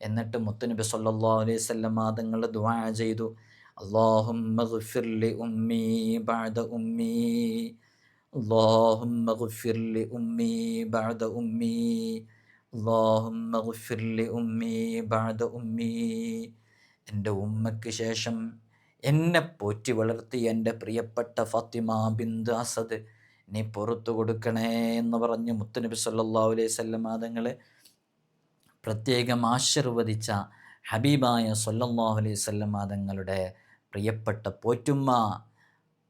Speaker 1: എന്നിട്ട് മുത്തനബി സല്ലല്ലാഹു അലൈഹി വസല്ലമാതങ്ങൾ ദുആ ചെയ്തു. അള്ളാഹുമ്മ ഉമ്മി ബഅദ ഉമ്മി. اللهم اغفر لأمي بعد أمي اللهم اغفر لأمي بعد أمي എൻ്റെ ഉമ്മയ്ക്ക് ശേഷം എന്നെ പോറ്റി വളർത്തിയ എൻ്റെ പ്രിയപ്പെട്ട ഫാത്തിമ ബിന്ദു അസദ് നീ പുറത്തു കൊടുക്കണേ എന്ന് പറഞ്ഞ് മുത്തുനബി സല്ലല്ലാഹു അലൈഹി വസല്ലം തങ്ങൾ പ്രത്യേകം ആശീർവദിച്ച ഹബീബായ സല്ലല്ലാഹു അലൈഹി വസല്ലം തങ്ങളുടെ പ്രിയപ്പെട്ട പോറ്റുമ്മ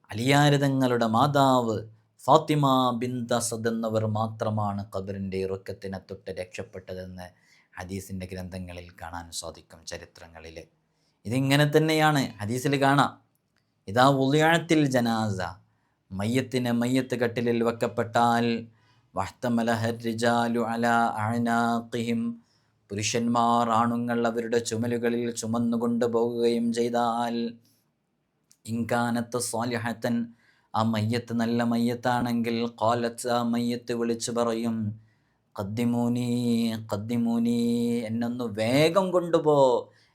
Speaker 1: അലിയാരിതങ്ങളുടെ മാതാവ് ഫാത്തിമ ബിൻ ദസദ് എന്നവർ മാത്രമാണ് ഖബറിന്റെ ഇറുക്കത്തിനെ തൊട്ട് രക്ഷപ്പെട്ടതെന്ന് ഹദീസിന്റെ ഗ്രന്ഥങ്ങളിൽ കാണാൻ സാധിക്കും ചരിത്രങ്ങളിൽ. ഇതിങ്ങനെ തന്നെയാണ് ഹദീസിൽ കാണാം. ഇതാ ഉളിയാഴത്തിൽ ജനാസ മയ്യത്തിന് മയ്യത്ത് കട്ടിലിൽ വെക്കപ്പെട്ടാൽ വഹ്തമലഹർ റിജാലു അല അഅനാഖിഹിം പുരുഷന്മാർ ആണുങ്ങൾ അവരുടെ ചുമലുകളിൽ ചുമന്നുകൊണ്ട് പോകുകയും ചെയ്താൽ ഇൻകാനത്ത് സ്വാലിഹത്തൻ ആ മയ്യത്ത് നല്ല മയ്യത്താണെങ്കിൽ കോലത്ത് ആ മയ്യത്ത് വിളിച്ചു പറയും കദ്ദിമൂനി കദ്ദിമൂനി എന്നൊന്ന് വേഗം കൊണ്ടുപോ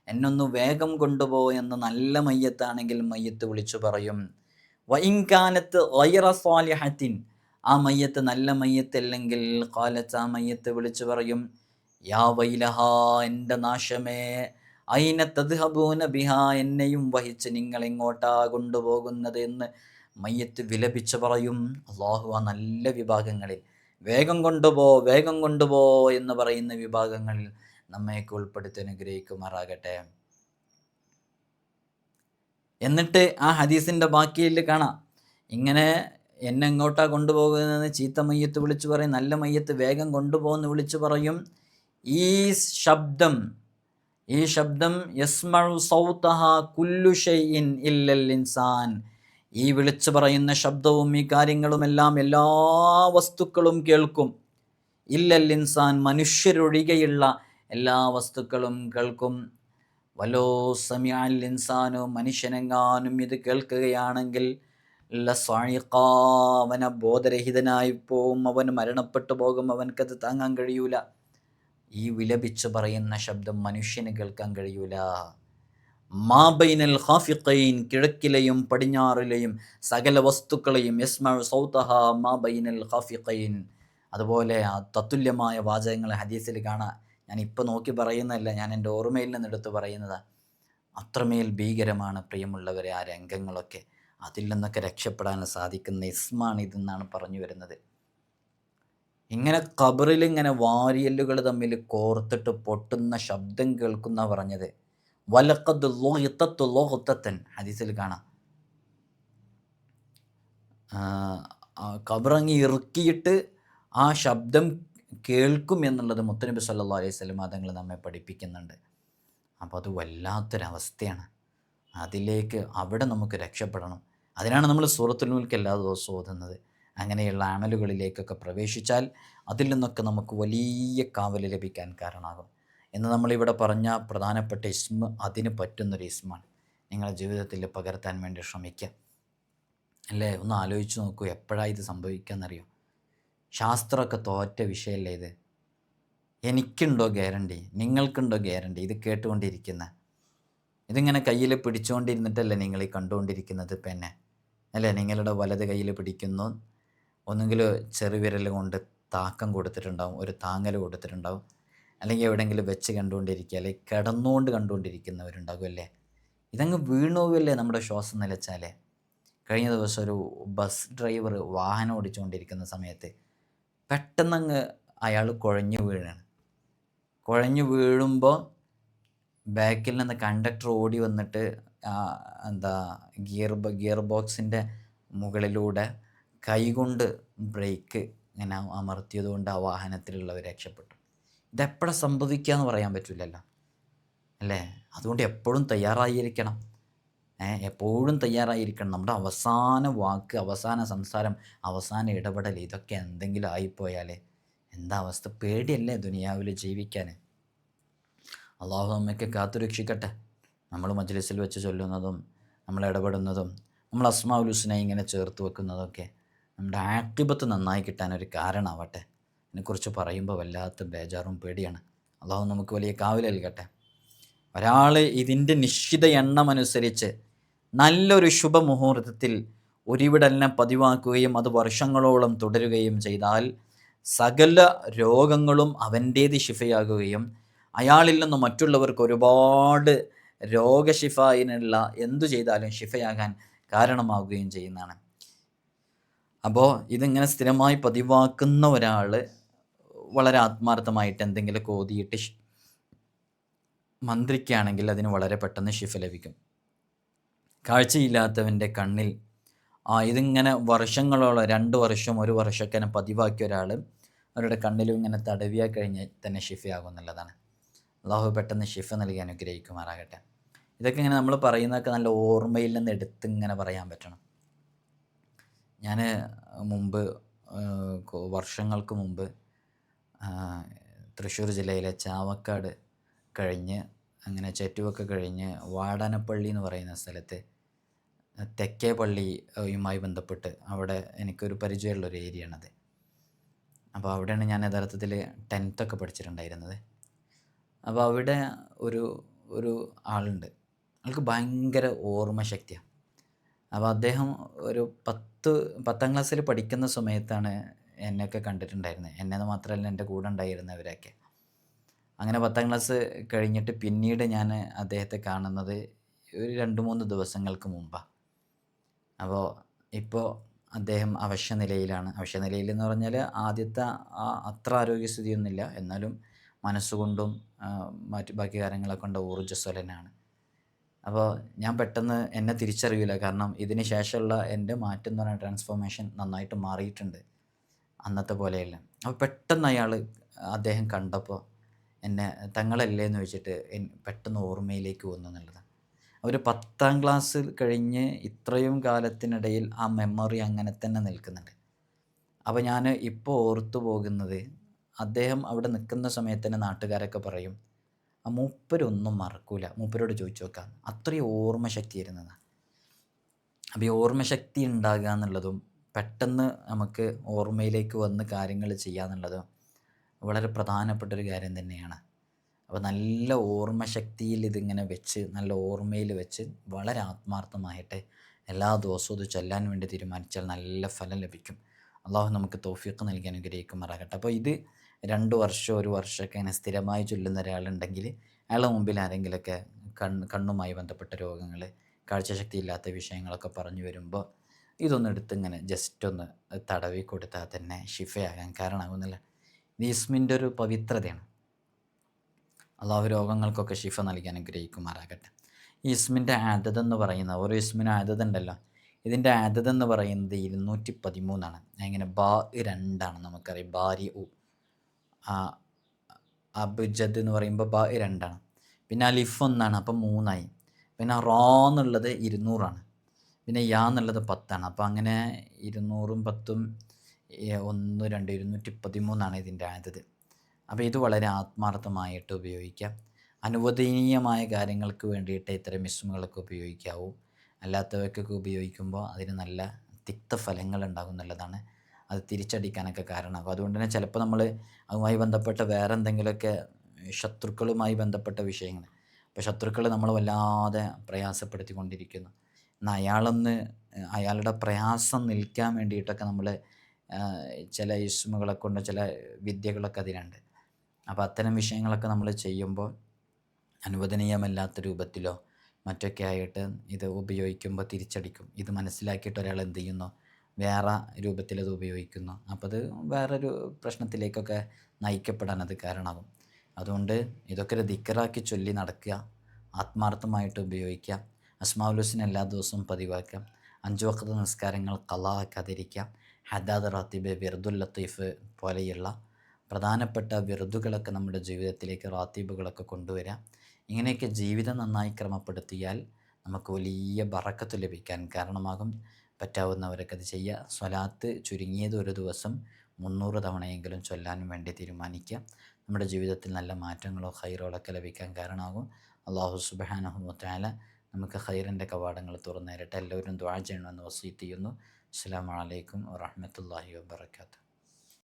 Speaker 1: എന്നൊന്ന് വേഗം കൊണ്ടുപോ എന്ന് നല്ല മയ്യത്താണെങ്കിൽ മയ്യത്ത് വിളിച്ചു പറയും. വൈൻകാനത്ത് വൈറസ്വാലിഹത്തിൻ ആ മയ്യത്ത് നല്ല മയ്യത്തല്ലെങ്കിൽ കാലത്ത് ആ മയ്യത്ത് വിളിച്ചു പറയും യാ വൈലഹ എന്റെ നാശമേ അയിന തദ്ഹബൂന ബിഹ എന്നെയും വഹിച്ച് നിങ്ങൾ എങ്ങോട്ടാ കൊണ്ടുപോകുന്നത്? എന്ന് മയ്യത്ത് വിലപിച്ച് പറയും അള്ളാഹു ആ നല്ല വിഭാഗങ്ങളിൽ. വേഗം കൊണ്ടുപോ വേഗം കൊണ്ടുപോ എന്ന് പറയുന്ന വിഭാഗങ്ങളിൽ നമ്മയൊക്കെ ഉൾപ്പെടുത്തി അനുഗ്രഹിക്കുമാറാകട്ടെ. എന്നിട്ട് ആ ഹദീസിന്റെ ബാക്കിയിൽ കാണാം. ഇങ്ങനെ എന്നെ എങ്ങോട്ടാ കൊണ്ടുപോകുന്നതെന്ന് ചീത്ത മയ്യത്ത് വിളിച്ചു പറയും നല്ല മയ്യത്ത് വേഗം കൊണ്ടുപോകുന്ന വിളിച്ചു പറയും. ഈ ശബ്ദം ഈ ശബ്ദം യസ്മഉ സൗതഹ കുല്ലു ഇല്ലൽ ഇൻസാൻ ഈ വിളിച്ചു പറയുന്ന ശബ്ദവും ഈ കാര്യങ്ങളുമെല്ലാം എല്ലാ വസ്തുക്കളും കേൾക്കും. ഇല്ലൽ ഇൻസാൻ മനുഷ്യരൊഴികെയുള്ള എല്ലാ വസ്തുക്കളും കേൾക്കും. വലോ സമിഅൽ ഇൻസാനോ മനുഷ്യനെങ്ങാനും ഇത് കേൾക്കുകയാണെങ്കിൽ അവന ബോധരഹിതനായി പോവും അവൻ മരണപ്പെട്ടു പോകും അവൻക്കത് താങ്ങാൻ കഴിയൂല. ഈ വിലപിച്ചു പറയുന്ന ശബ്ദം മനുഷ്യന് കേൾക്കാൻ കഴിയൂല. മാബൈനൽ ഹാഫിഖൈൻ കിഴക്കിലെയും പടിഞ്ഞാറിലെയും സകല വസ്തുക്കളെയും യസ്മഉ സൗതഹ മാബൈനൽ ഹാഫിഖൈൻ അതുപോലെ തത്തുല്യമായ വാചകങ്ങൾ ഹദീസിൽ കാണാം. ഞാൻ ഇപ്പോൾ നോക്കി പറയുന്നതല്ല ഞാൻ എന്റെ ഓർമ്മയിൽ നിന്നെടുത്ത് പറയുന്നത്. അത്രമേൽ ഭീകരമാണ് പ്രിയമുള്ളവരെ ആ രംഗങ്ങളൊക്കെ. അതിൽ നിന്നൊക്കെ രക്ഷപ്പെടാൻ സാധിക്കുന്ന ഇസ്മാണ് ഇതെന്നാണ് പറഞ്ഞു വരുന്നത്. ഇങ്ങനെ കബറിൽ ഇങ്ങനെ വാരിയല്ലുകൾ തമ്മിൽ കോർത്തിട്ട് പൊട്ടുന്ന ശബ്ദം കേൾക്കുന്ന പറഞ്ഞത് വലക്കത്ത് ലോഹിത്തത്ത് ലോഹത്തൻ ഹദീസിൽ കാണാം. കബറങ്ങി ഇറുക്കിയിട്ട് ആ ശബ്ദം കേൾക്കും എന്നുള്ളത് മുത്തനബി സല്ലാ അലൈഹി സ്വലം അതങ്ങൾ നമ്മെ പഠിപ്പിക്കുന്നുണ്ട്. അപ്പോൾ അത് വല്ലാത്തൊരവസ്ഥയാണ്. അതിലേക്ക് അവിടെ നമുക്ക് രക്ഷപ്പെടണം. അതിനാണ് നമ്മൾ സൂറത്തുൽ മുൽക്ക് എല്ലാ ദിവസവും ഓതുന്നത്. അങ്ങനെയുള്ള അമലുകളിലേക്കൊക്കെ പ്രവേശിച്ചാൽ അതിൽ നിന്നൊക്കെ നമുക്ക് വലിയ കാവൽ ലഭിക്കാൻ കാരണമാകും. എന്ന് നമ്മളിവിടെ പറഞ്ഞ പ്രധാനപ്പെട്ട ഇസ്മ അതിന് പറ്റുന്നൊരു ഇസ്മാണ്. നിങ്ങളുടെ ജീവിതത്തിൽ പകർത്താൻ വേണ്ടി ശ്രമിക്കുക. അല്ലേ? ഒന്ന് ആലോചിച്ച് നോക്കൂ എപ്പോഴാണ് ഇത് സംഭവിക്കുകയെന്നറിയോ ശാസ്ത്രമൊക്കെ തോറ്റ വിഷയമല്ലേ ഇത്? എനിക്കുണ്ടോ ഗ്യാരണ്ടി? നിങ്ങൾക്കുണ്ടോ ഗ്യാരണ്ടി? ഇത് കേട്ടുകൊണ്ടിരിക്കുന്ന. ഇതിങ്ങനെ കയ്യിൽ പിടിച്ചുകൊണ്ടിരുന്നിട്ടല്ലേ നിങ്ങൾ ഈ കണ്ടുകൊണ്ടിരിക്കുന്നത് പിന്നെ? അല്ലേ? നിങ്ങളുടെ വലത് കയ്യിൽ പിടിക്കുന്നു. ഒന്നുകിൽ ചെറുവിരൽ കൊണ്ട് താക്കം കൊടുത്തിട്ടുണ്ടാവും ഒരു താങ്ങൽ കൊടുത്തിട്ടുണ്ടാവും. അല്ലെങ്കിൽ എവിടെയെങ്കിലും വെച്ച് കണ്ടുകൊണ്ടിരിക്കുക അല്ലെങ്കിൽ കിടന്നുകൊണ്ട് കണ്ടുകൊണ്ടിരിക്കുന്നവരുണ്ടാകും അല്ലേ? ഇതങ്ങ് വീണുപോകല്ലേ നമ്മുടെ ശ്വാസം നിലച്ചാലേ കഴിഞ്ഞ ദിവസം ഒരു ബസ് ഡ്രൈവർ വാഹനം ഓടിച്ചുകൊണ്ടിരിക്കുന്ന സമയത്ത് പെട്ടെന്നങ്ങ് അയാൾ കുഴഞ്ഞു വീഴാണ് കുഴഞ്ഞു വീഴുമ്പോൾ ബാക്കിൽ നിന്ന് കണ്ടക്ടർ ഓടി വന്നിട്ട് എന്താ ഗിയർ ഗിയർ ബോക്സിന്റെ മുകളിലൂടെ കൈകൊണ്ട് ബ്രേക്ക് ഇങ്ങനെ അമർത്തിയതുകൊണ്ട് ആ വാഹനത്തിലുള്ളവർ രക്ഷപ്പെട്ടു. ഇതെപ്പോഴാണ് സംഭവിക്കുക എന്ന് പറയാൻ പറ്റില്ലല്ലോ. അല്ലേ? അതുകൊണ്ട് എപ്പോഴും തയ്യാറായിരിക്കണം. എപ്പോഴും തയ്യാറായിരിക്കണം. നമ്മുടെ അവസാന വാക്ക് അവസാന സംസാരം അവസാന ഇടപെടൽ ഇതൊക്കെ എന്തെങ്കിലും ആയിപ്പോയാൽ എന്താ അവസ്ഥ? പേടിയല്ലേ ദുനിയാവിൽ ജീവിക്കാൻ അള്ളാഹു കാത്തുരക്ഷിക്കട്ടെ നമ്മൾ മജ്ലിസിൽ വെച്ച് ചൊല്ലുന്നതും നമ്മൾ ഇടപെടുന്നതും നമ്മൾ അസ്മാഉൽ ഹുസ്നെ ഇങ്ങനെ ചേർത്ത് വെക്കുന്നതൊക്കെ നമ്മുടെ ആക്ടിബത്ത് നന്നായി കിട്ടാനൊരു കാരണമാവട്ടെ. ഇതിനെക്കുറിച്ച് പറയുമ്പോൾ വല്ലാത്ത ബേജാറും പേടിയാണ്. അള്ളാഹു നമുക്ക് വലിയ കാവൽ നൽകട്ടെ. ഒരാൾ ഇതിന്റെ നിശ്ചിത എണ്ണം അനുസരിച്ച് നല്ലൊരു ശുഭമുഹൂർത്തത്തിൽ ഒരിവിടെല്ലാം പതിവാക്കുകയും അത് വർഷങ്ങളോളം തുടരുകയും ചെയ്താൽ സകല രോഗങ്ങളും അവന്റേത് ശിഫയാകുകയും അയാളിൽ നിന്ന് മറ്റുള്ളവർക്ക് ഒരുപാട് രോഗശിഫായിനുള്ള എന്തു ചെയ്താലും ശിഫയാകാൻ കാരണമാവുകയും ചെയ്യുന്നതാണ്. അപ്പോൾ ഇതിങ്ങനെ സ്ഥിരമായി പതിവാക്കുന്ന ഒരാൾ വളരെ ആത്മാർത്ഥമായിട്ട് എന്തെങ്കിലും ഓതിയിട്ട് മന്ത്രിക്കുകയാണെങ്കിൽ അതിന് വളരെ പെട്ടെന്ന് ശിഫ ലഭിക്കും. കാഴ്ചയില്ലാത്തവന്റെ കണ്ണിൽ ആ ഇതിങ്ങനെ വർഷങ്ങളോളം രണ്ട് വർഷം ഒരു വർഷമൊക്കെ ഇങ്ങനെ പതിവാക്കിയ ഒരാൾ അവരുടെ കണ്ണിലും ഇങ്ങനെ തടവിയാൽ കഴിഞ്ഞ് തന്നെ ഷിഫയാകും എന്നുള്ളതാണ്. അള്ളാഹു പെട്ടെന്ന് ഷിഫ നൽകി അനുഗ്രഹിക്കുമാറാകട്ടെ. ഇതൊക്കെ ഇങ്ങനെ നമ്മൾ പറയുന്നതൊക്കെ നല്ല ഓർമ്മയിൽ നിന്ന് എടുത്ത് ഇങ്ങനെ പറയാൻ പറ്റണം. ഞാൻ മുമ്പ് വർഷങ്ങൾക്ക് മുമ്പ് തൃശ്ശൂർ ജില്ലയിലെ ചാവക്കാട് കഴിഞ്ഞ് അങ്ങനെ ചെറ്റുവൊക്കെ കഴിഞ്ഞ് വാടാനപ്പള്ളി എന്ന് പറയുന്ന സ്ഥലത്ത് തെക്കേ പള്ളിയുമായി ബന്ധപ്പെട്ട് അവിടെ എനിക്കൊരു പരിചയമുള്ളൊരു ഏരിയയാണത്. അപ്പോൾ അവിടെയാണ് ഞാൻ യഥാർത്ഥത്തിൽ ടെൻത്തൊക്കെ പഠിച്ചിട്ടുണ്ടായിരുന്നത്. അപ്പോൾ അവിടെ ഒരു ഒരു ആളുണ്ട്. ആൾക്ക് ഭയങ്കര ഓർമ്മശക്തിയാണ് അപ്പോൾ അദ്ദേഹം ഒരു പത്ത് പത്താം ക്ലാസ്സിൽ പഠിക്കുന്ന സമയത്താണ് എന്നെയൊക്കെ കണ്ടിട്ടുണ്ടായിരുന്നത് എന്നെ മാത്രമല്ല എന്റെ കൂടെ ഉണ്ടായിരുന്നവരൊക്കെ അങ്ങനെ പത്താം ക്ലാസ് കഴിഞ്ഞിട്ട് പിന്നീട് ഞാൻ അദ്ദേഹത്തെ കാണുന്നത് ഒരു രണ്ട് മൂന്ന് ദിവസങ്ങൾക്ക് മുമ്പാണ് അപ്പോൾ ഇപ്പോൾ അദ്ദേഹം അവശ്യ നിലയിലാണ് നിലയിൽ എന്ന് പറഞ്ഞാൽ ആദ്യത്തെ അത്ര ആരോഗ്യസ്ഥിതിയൊന്നുമില്ല. എന്നാലും മനസ്സുകൊണ്ടും മറ്റു ബാക്കി കാര്യങ്ങളെ കൊണ്ട് ഊർജസ്വലനാണ്. അപ്പോൾ ഞാൻ പെട്ടെന്ന് എന്നെ തിരിച്ചറിയില്ല കാരണം ഇതിന് ശേഷമുള്ള എന്റെ മാറ്റം എന്ന് പറയുന്ന ട്രാൻസ്ഫോർമേഷൻ നന്നായിട്ട് മാറിയിട്ടുണ്ട്. അന്നത്തെ പോലെയല്ല. അപ്പോൾ പെട്ടെന്ന് അയാൾ അദ്ദേഹം കണ്ടപ്പോൾ എന്നെ തങ്ങളല്ലേ എന്ന് വെച്ചിട്ട് പെട്ടെന്ന് ഓർമ്മയിലേക്ക് വന്നു എന്നുള്ളതാണ്. അവർ പത്താം ക്ലാസ് കഴിഞ്ഞ് ഇത്രയും കാലത്തിനിടയിൽ ആ മെമ്മറി അങ്ങനെ തന്നെ നിൽക്കുന്നുണ്ട്. അപ്പോൾ ഞാൻ ഇപ്പോൾ ഓർത്തു പോകുന്നത് അദ്ദേഹം അവിടെ നിൽക്കുന്ന സമയത്ത് തന്നെ നാട്ടുകാരൊക്കെ പറയും മൂപ്പരൊന്നും മറക്കൂല. മൂപ്പരോട് ചോദിച്ചു നോക്കാം. അത്രയും ഓർമ്മശക്തി ഇരുന്നതാണ് അപ്പോൾ ഈ ഓർമ്മശക്തി ഉണ്ടാകുക എന്നുള്ളതും പെട്ടെന്ന് നമുക്ക് ഓർമ്മയിലേക്ക് വന്ന് കാര്യങ്ങൾ ചെയ്യുക എന്നുള്ളതും വളരെ പ്രധാനപ്പെട്ടൊരു കാര്യം തന്നെയാണ്. അപ്പോൾ നല്ല ഓർമ്മശക്തിയിൽ ഇതിങ്ങനെ വെച്ച് നല്ല ഓർമ്മയിൽ വെച്ച് വളരെ ആത്മാർത്ഥമായിട്ട് എല്ലാ ദിവസവും ഇത് ചൊല്ലാൻ വേണ്ടി തീരുമാനിച്ചാൽ നല്ല ഫലം ലഭിക്കും. അള്ളാഹു നമുക്ക് തോഫിയൊക്കെ നൽകി അനുഗ്രഹിക്കുമാറാകട്ടെ. അപ്പോൾ ഇത് രണ്ട് വർഷം ഒരു വർഷമൊക്കെ ഇങ്ങനെ സ്ഥിരമായി ചൊല്ലുന്ന ഒരാളുണ്ടെങ്കിൽ അയാളുടെ മുമ്പിൽ ആരെങ്കിലുമൊക്കെ കണ്ണ് കണ്ണുമായി ബന്ധപ്പെട്ട രോഗങ്ങൾ കാഴ്ചശക്തി ഇല്ലാത്ത വിഷയങ്ങളൊക്കെ പറഞ്ഞു വരുമ്പോൾ ഇതൊന്ന് എടുത്ത് ഇങ്ങനെ ജസ്റ്റ് ഒന്ന് തടവി കൊടുത്താൽ തന്നെ ഷിഫയാകാൻ കാരണമാകുന്നില്ല. ഇസ്മിന്റെ ഒരു പവിത്രതയാണ്. അള്ളാഹു രോഗങ്ങൾക്കൊക്കെ ഷിഫ നൽകി അനുഗ്രഹിക്കുമാറാകട്ടെ. ഇസ്മിന്റെ ആദത് എന്ന് പറയുന്ന ഓരോ ഇസ്മിനും ആദത് ഉണ്ടല്ലോ. ഇതിന്റെ ആദത് എന്ന് പറയുന്നത് ഇരുന്നൂറ്റി പതിമൂന്നാണ് എങ്ങനെ ബാ രണ്ടാണ് നമുക്കറിയാം. ബാരി ആ അബുജദ് എന്ന് പറയുമ്പോൾ ബ രണ്ടാണ്. പിന്നെ അലിഫ് ഒന്നാണ് അപ്പം മൂന്നായി. പിന്നെ റോ എന്നുള്ളത് ഇരുന്നൂറാണ്. പിന്നെ യാ എന്നുള്ളത് പത്താണ്. അപ്പോൾ അങ്ങനെ ഇരുന്നൂറും പത്തും ഒന്ന് രണ്ട് ഇരുന്നൂറ്റി പതിമൂന്നാണ് ഇതിന്റെ ആദ്യത് അപ്പോൾ ഇത് വളരെ ആത്മാർത്ഥമായിട്ട് ഉപയോഗിക്കാം. അനുവദനീയമായ കാര്യങ്ങൾക്ക് വേണ്ടിയിട്ട് ഇത്തരം മിസ്മുകളൊക്കെ ഉപയോഗിക്കാവൂ. അല്ലാത്തവയ്ക്കൊക്കെ ഉപയോഗിക്കുമ്പോൾ അതിന് നല്ല തിക്തഫലങ്ങൾ ഉണ്ടാകും എന്നുള്ളതാണ് അത് തിരിച്ചടിക്കാനൊക്കെ കാരണമാകും അതുകൊണ്ട് തന്നെ ചിലപ്പോൾ നമ്മൾ അതുമായി ബന്ധപ്പെട്ട വേറെ എന്തെങ്കിലുമൊക്കെ ശത്രുക്കളുമായി ബന്ധപ്പെട്ട വിഷയങ്ങൾ അപ്പോൾ ശത്രുക്കൾ നമ്മൾ വല്ലാതെ പ്രയാസപ്പെടുത്തിക്കൊണ്ടിരിക്കുന്നു. എന്നാൽ അയാളൊന്ന് അയാളുടെ പ്രയാസം നിൽക്കാൻ വേണ്ടിയിട്ടൊക്കെ നമ്മൾ ചില ഇസ്മുകളെ കൊണ്ട് ചില വിദ്യകളൊക്കെ അതിനുണ്ട് അപ്പോൾ അത്തരം വിഷയങ്ങളൊക്കെ നമ്മൾ ചെയ്യുമ്പോൾ അനുവദനീയമല്ലാത്ത രൂപത്തിലോ മറ്റൊക്കെ ആയിട്ട് ഇത് ഉപയോഗിക്കുമ്പോൾ തിരിച്ചടിക്കും. ഇത് മനസ്സിലാക്കിയിട്ട് ഒരാൾ എന്ത് ചെയ്യുന്നു? വേറെ രൂപത്തിലത് ഉപയോഗിക്കുന്നു. അപ്പോൾ അത് വേറൊരു പ്രശ്നത്തിലേക്കൊക്കെ നയിക്കപ്പെടാൻ അത് കാരണമാകും. അതുകൊണ്ട് ഇതൊക്കെ ഒരു ദിക്കറാക്കി ചൊല്ലി നടക്കുക ആത്മാർത്ഥമായിട്ട് ഉപയോഗിക്കുക അസ്മാവുലുസിന് എല്ലാ ദിവസവും പതിവാക്കാം അഞ്ചു വക്കത്ത് നിസ്കാരങ്ങൾ കലാക്കാതിരിക്കാം ഹദാദ് റാത്തിബ് വിർദുൽ ലത്തീഫ് പോലെയുള്ള പ്രധാനപ്പെട്ട വിറുതുകളൊക്കെ നമ്മുടെ ജീവിതത്തിലേക്ക് റാത്തീബുകളൊക്കെ കൊണ്ടുവരാം ഇങ്ങനെയൊക്കെ ജീവിതം നന്നായി ക്രമപ്പെടുത്തിയാൽ നമുക്ക് വലിയ ബറക്കത്ത് ലഭിക്കാൻ കാരണമാകും. പറ്റാവുന്നവരൊക്കെ അത് ചെയ്യുക. സ്വലാത്ത് ചുരുങ്ങിയത് ഒരു ദിവസം മുന്നൂറ് തവണയെങ്കിലും ചൊല്ലാനും വേണ്ടി തീരുമാനിക്കുക. നമ്മുടെ ജീവിതത്തിൽ നല്ല മാറ്റങ്ങളോ ഹൈറുകളൊക്കെ ലഭിക്കാൻ കാരണമാകും. അള്ളാഹു സുബാനഹുമത്താല നമുക്ക് ഹൈറിന്റെ കവാടങ്ങൾ തുറന്നു നേരിട്ട് എല്ലാവരും ദ്വാ ചെയ്യണമെന്ന് വസീത്ത് ചെയ്യുന്നു. അസ്സാം വലൈക്കും വാഹമത്തല്ലാഹി വാബർക്കാത്തു